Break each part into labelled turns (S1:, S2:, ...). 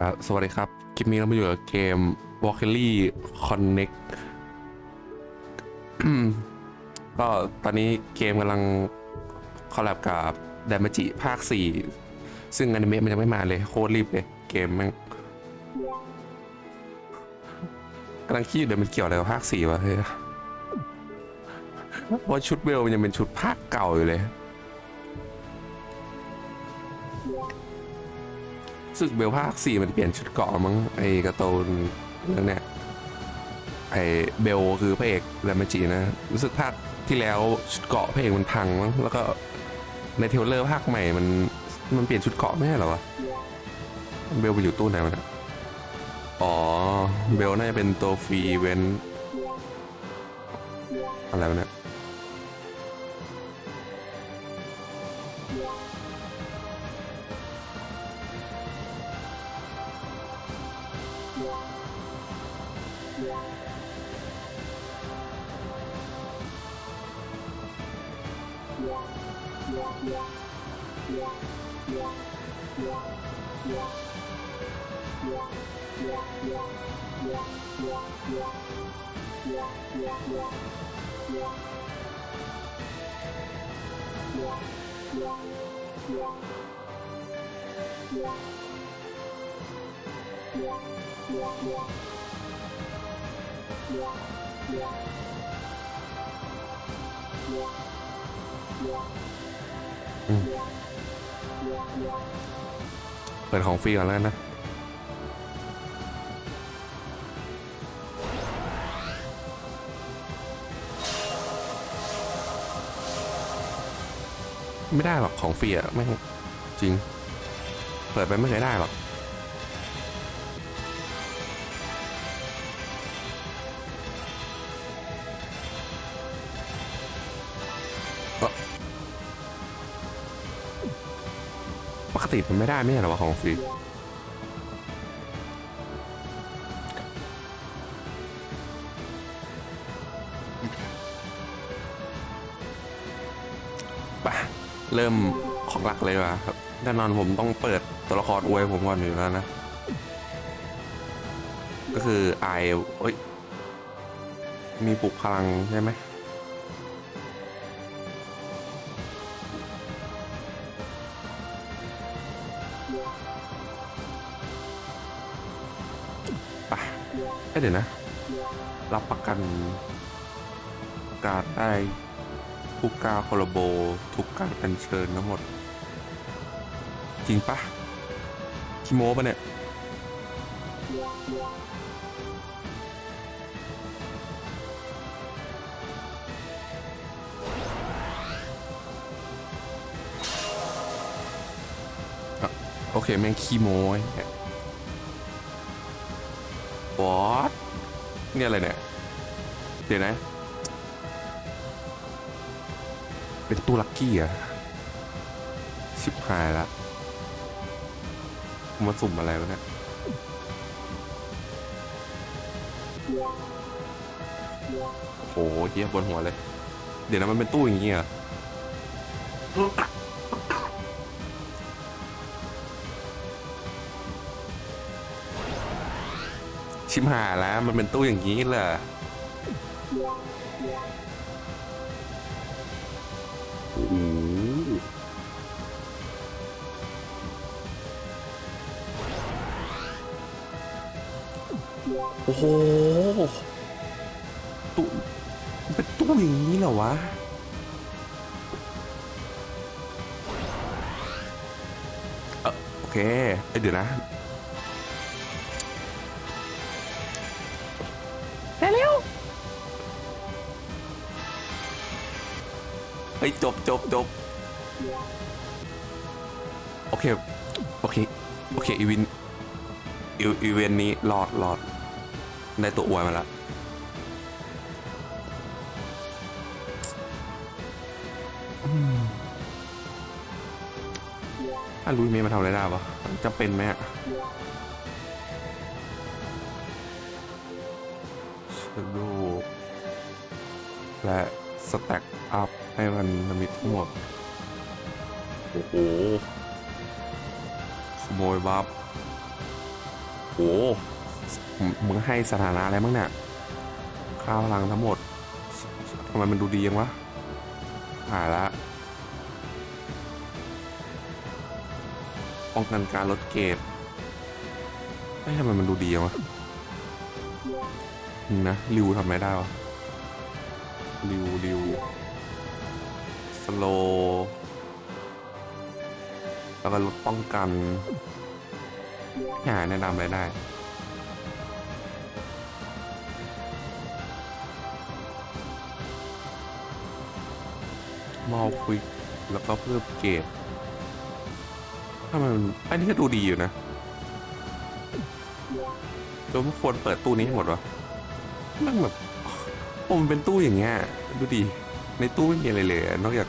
S1: ครับสวัสดีครับ คลิปนี้เรามาอยู่กับเกม w a l k e r y Connect ก็ตอนนี้เกมกำลังคอลแลบกับดามาจิภาค 4 ซึ่งอนิเมะมันยังไม่มาเลย โคตรรีบเลย เกมมันกำลังคิดอยู่เดี๋ยวมันเกี่ยวอะไรกับภาค 4 วะเฮ้ยเพราะชุดเวลมันยังเป็นชุดภาคเก่าอยู่เลย สึกเบลภาคสี่มันเปลี่ยนชุดเกาะมั้งไอ้กร์ตูนเรื่องเนี้ยไอ้เบลคือพระเอกแรมจินะ รู้สึกภาคที่แล้วชุดเกาะพระเอกมันพังมั้งแล้วก็ในเทเลอร์ภาคใหม่มันมันเปลี่ยนชุดเกาะไม่ใช่หรอวะเบลไปอยู่ตู้ไหนวะเนี่ยอ๋อ เบลน่าจะเป็นตัวฟรีเวนอะไรวะเนี่ย เปิดของฟรีก่อนแล้วกันนะ ไม่ได้หรอกของฟรีอะไม่จริง เปิดไปไม่เคยได้หรอกปกติมันไม่ได้ไม่ใช่หรอวะของฟรี เริ่มของหลักเลยว่ะครับแน่นอนผมต้องเปิดตัวละครอวยผมก่อนอยู่แล้วนะ ก็คือไอเอ้ย มีปลุกพลังใช่ไหมปเอ้ยเดี๋ยวนะ รับประกันการได้ ทุกกาโคโลโบ ทุกการอัญเชิญทั้งหมด จริงปะคิโมปะเนี่ย โอเค แม่งขี้โม้ไอ้เหี้ยวอตเนี่ยอะไรเนี่ย เดี๋ยวนะ เป็นตู้ลักกี้อะชิบหายละมาสุ่มอะไรวะเนี่ยโอ้โหเหี้ยบนหัวเลย เดี๋ยวนะมันเป็นตู้อย่างงี้เหรอชิมหาแล้วมันเป็นตู้อย่างนี้เหรอ โอ้โหตู้มันเป็นตู้อย่างนี้เหรอวะ เออโอเคเอ้ยเดี๋ยวนะเฮ้ยจบจบจบโอเค โอเค โอเค อีวินอีอีเวนต์นี้รอดรอด ได้ตัวอวยมาแล้วอืมถ้าลุยเมย์มาทำอะไรได้ปะจำเป็นไหมอะชโดและสแต็กอัพให้มันมีทั้งหมดโอ้โหขโมยบัฟโอ้ มึงให้สถานะอะไรบ้างเนี่ย ค่าพลังทั้งหมดทำไมมันดูดียังวะหายละป้องกันการลดเกรดไม่ทำไมมันดูดียังวะนี่นะริวทำไม่ได้วะริวริวสโลแล้วก็ลดป้องกันหาแนะนำอะไรได้ มอลควิกแล้วก็เพิ่มเกรดถ้ามันอันนี้ก็ดูดีอยู่นะเราไม่ควรเปิดตู้นี้ให้หมดวะมันแบบโอ้มันเป็นตู้อย่างเงี้ย ดูดี ในตู้ไม่มีอะไรเลย นอกจาก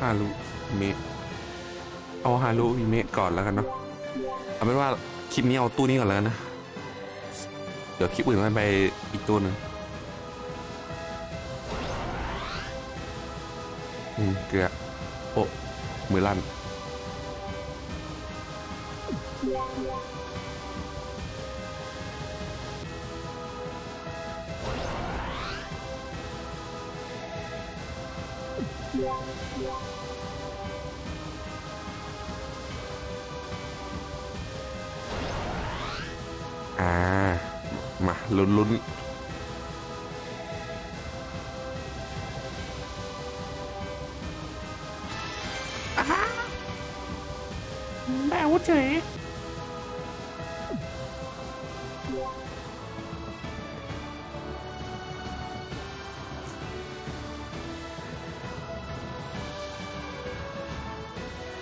S1: ฮารุเมะเอาฮารุเมะก่อนแล้วกันเนาะเอาเป็นว่าคลิปนี้เอาตู้นี้ก่อนแล้วนะ เดี๋ยวคลิปอื่นมันไปอีกตู้หนึ่ง อืมเกลือโอ้มือลั่นอ่า มาลุ้นลุ้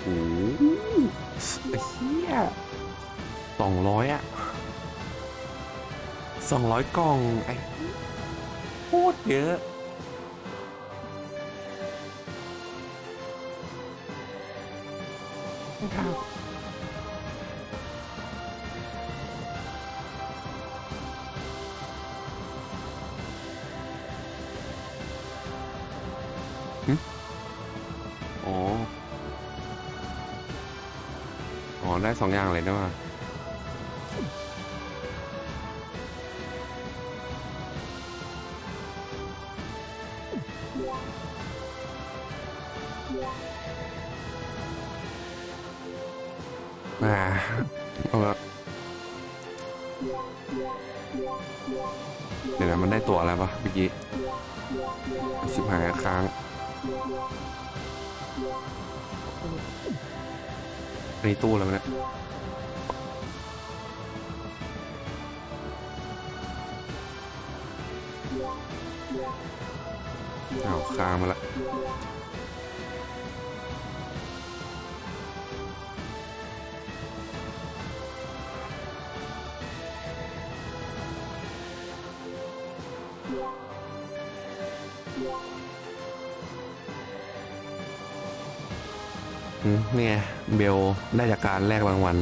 S1: หไอ้เหี้ยสองร้อยอะสองร้อยกล่องไอ้โคตรเยอะ
S2: ไม่ท
S1: ได้สองอย่างเลยนะว่ามาเอาละเดี๋ยวนะมันได้ตัวอะไรปะเมื่อกี้ชิบหายค้าง ในตู้แล้วนี่ยอ้าวค้างมาละ เนี่ยเบลได้จากการแลกรางวัล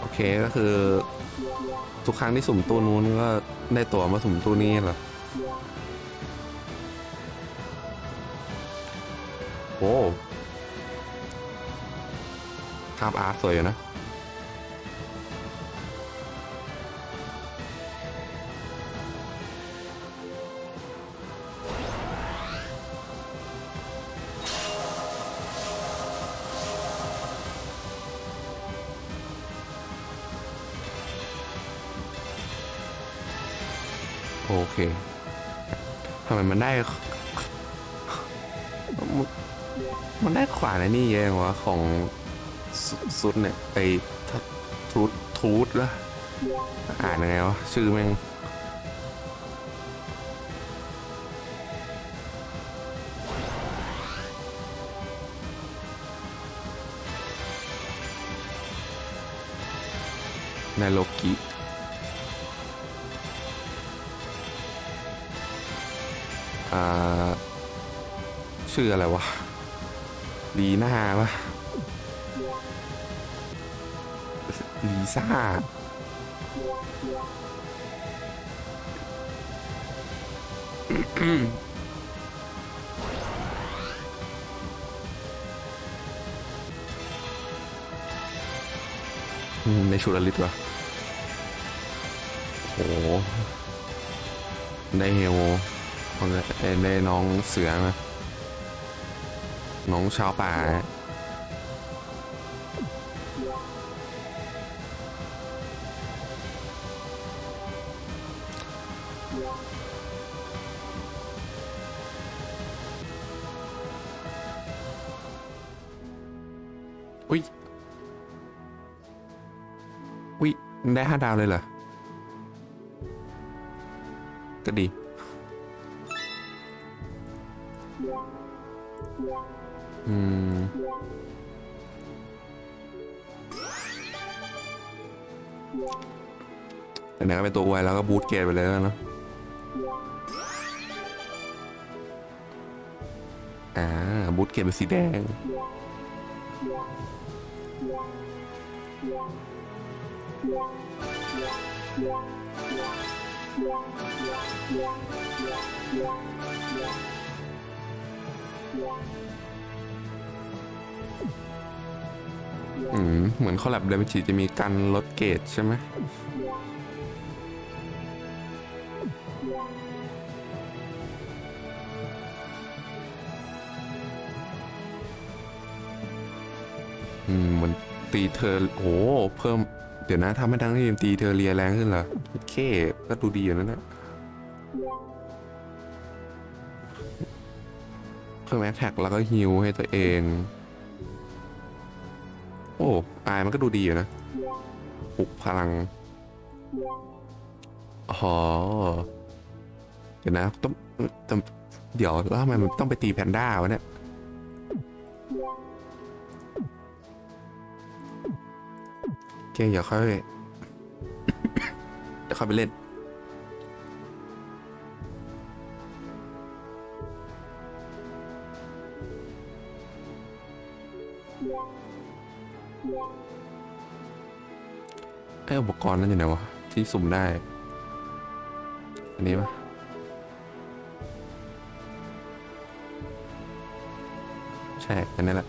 S1: โอเคก็คือ ทุกครั้งที่สุ่มตู้นู้นก็ได้ตั๋วมาสุ่มตู้นี้เหรอโอ้ภาพอาร์ตสวยอยู่นะ มันได้ มันได้ขวานไอ้นี่เยอะจังวะของซุดเนี่ยไอ้ทูดทูดละอ่านยังไงวะ ชื่อแม่งในโลกิ ชื่ออะไรวะลีน่าวะลีซ่าในชุดอลิตวะโหในเฮโอ อาเลยเอ้ยได้น้องเสือมาน้องชาวป่าอุ้ยอุ้ยได้ห้าดาวเลยเหรอ อืมไหนๆก็เป็นตัวอวแล้วก็บูทเกตไปเลยแล้วเนอะอ่าบูทเกตเป็นสีแดง อืมเหมือนคอลแลบเดมิจิจะมีการลดเกรดใช่ไหมอืมเหมือนตีเธอโอ้โหเพิ่ม เดี๋ยวนะทำให้ทั้งทีมตีเธอเรียแรงขึ้นเหรอโอเค ก็ดูดีอยู่นั่นแหล พิ่มแอคแท็กแล้วก็ฮิวให้ตัวเอง โอ้อายมันก็ดูดีอยู่นะปลุกพลัง อ๋อ เดี๋ยวนะต้องต้องเดี๋ยวแล้วทำไมมันต้องไปตีแพนด้าวะเนี่ย โอเค เดี๋ยวค่อย เดี๋ยวค่อยไปเล่น ออุปกรณ์นั่นอยู่ไหนวะ ที่สุ่มได้ อันนี้ปะใช่อันนี้แหละ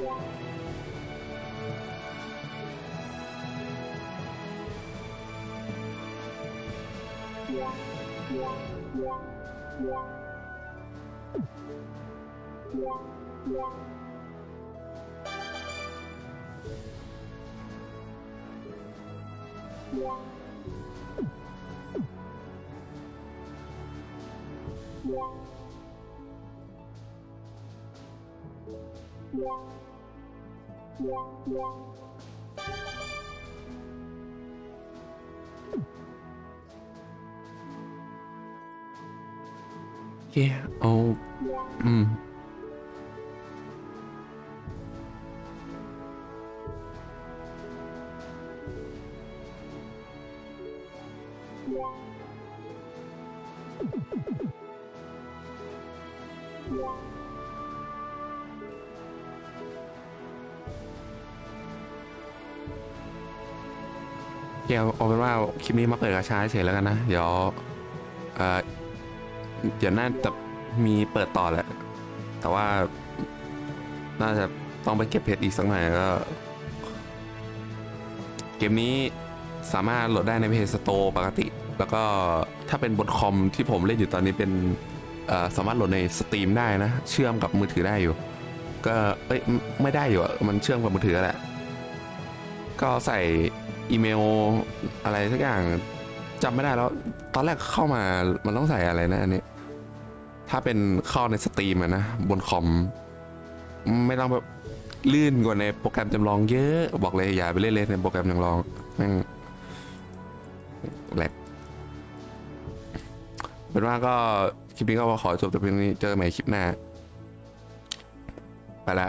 S1: โอเค เอาเดี๋ยเอาเป็นว่าคลิปนี้มาเปิดกระชาเฉยแล้วกันนะ เดี๋ยวเออเดี๋ยวน่าจะมีเปิดต่อแหละ แต่ว่าน่าจะต้องไปเก็บเพชรอีกสักหน่อยก็ เกมนี้สามารถโหลดได้ในเพจสโตปกติ แล้วก็ถ้าเป็นบนคอมที่ผมเล่นอยู่ตอนนี้เป็นสามารถโหลดในสตรีมได้นะ เชื่อมกับมือถือได้อยู่ ก็เอ้ยไม่ได้อยู่มันเชื่อมกับมือถือแหละ ก็ใส่ อีเมลอะไรสักอย่างจำไม่ได้แล้ว ตอนแรกเข้ามามันต้องใส่อะไรนะอันนี้ ถ้าเป็นเข้าในสตรีมอะนะบนคอม ไม่ต้องแบบลื่นกว่าในโปรแกรมจำลองเยอะบอกเลยอย่าไปเล่นเลยในโปรแกรมจำลองแม่งแหลกเป็นว่าก็คลิปนี้ก็ขอจบแต่เพียงนี้เจอกันใหม่คลิปหน้า ไปละ